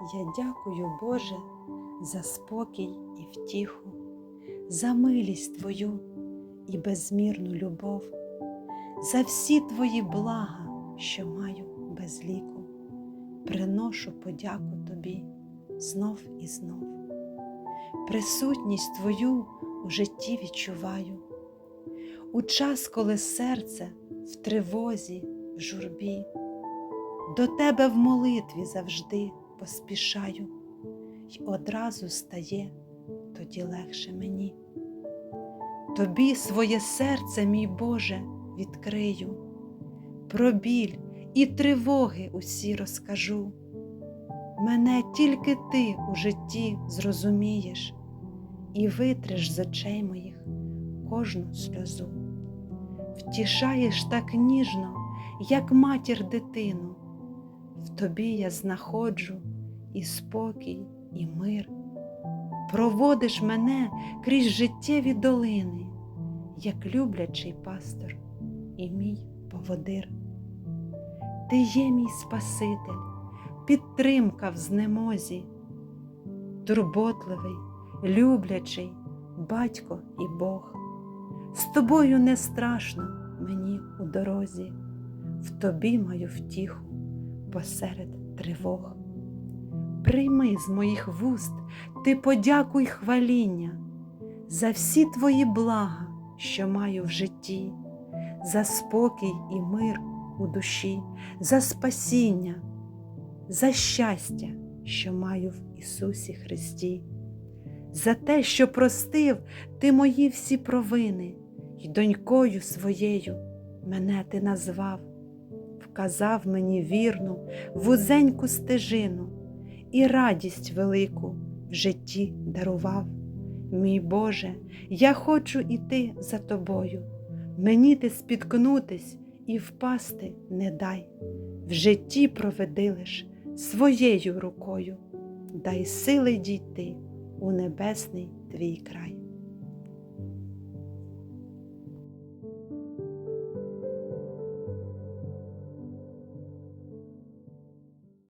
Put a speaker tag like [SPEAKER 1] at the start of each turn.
[SPEAKER 1] Я дякую, Боже, за спокій і втіху, за милість Твою і безмірну любов, за всі Твої блага, що маю без ліку. Приношу подяку Тобі знов і знов. Присутність Твою у житті відчуваю, у час, коли серце в тривозі, в журбі, до Тебе в молитві завжди поспішаю, й одразу стає тоді легше мені. Тобі своє серце, мій Боже, відкрию, про біль і тривоги усі розкажу. Мене тільки ти у житті зрозумієш і витриш з очей моїх кожну сльозу. Втішаєш так ніжно, як матір дитину. В тобі я знаходжу і спокій, і мир. Проводиш мене крізь життєві долини, як люблячий пастор і мій поводир. Ти є мій Спаситель, підтримка в знемозі, турботливий, люблячий батько і Бог. З тобою не страшно мені у дорозі, в тобі маю втіху посеред тривог. Прийми з моїх вуст ти подяку й хваління за всі твої блага, що маю в житті, за спокій і мир у душі, за спасіння, за щастя, що маю в Ісусі Христі, за те, що простив ти мої всі провини, й донькою своєю мене ти назвав, вказав мені вірну, вузеньку стежину і радість велику в житті дарував. Мій Боже, я хочу іти за тобою, мені ти спіткнутись і впасти не дай, в житті проведи лиш своєю рукою, дай сили дійти у небесний твій край.